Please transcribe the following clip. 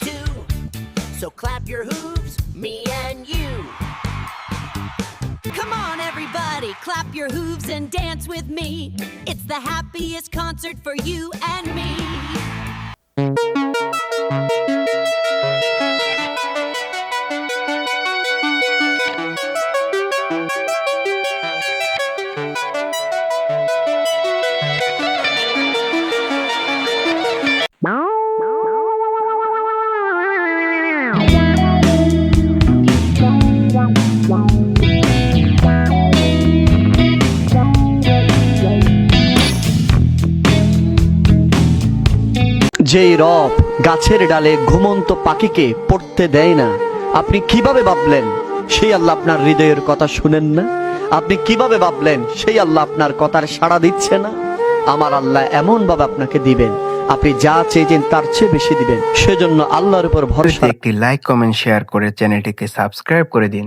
like. So clap your hooves, me and you. Come on, everybody, clap your hooves and dance with me. It's the happiest concert for you and me. যেই রব গাছের ডালে ঘুমন্ত পাখিকে পড়তে দেয় না। আপনি কীভাবে ভাবলেন সেই আল্লাহ আপনার হৃদয়ের কথা শুনেন না? আপনি কীভাবে ভাবলেন সেই আল্লাহ আপনার কথার সাড়া দিচ্ছে না? আমার আল্লাহ এমন ভাবে আপনাকে দিবেন, আপনি যা চেয়েছেন তার চেয়ে বেশি দিবেন। সেজন্য আল্লাহর উপর ভরসা একটি লাইক কমেন্ট শেয়ার করে চ্যানেলটিকে সাবস্ক্রাইব করে দিন।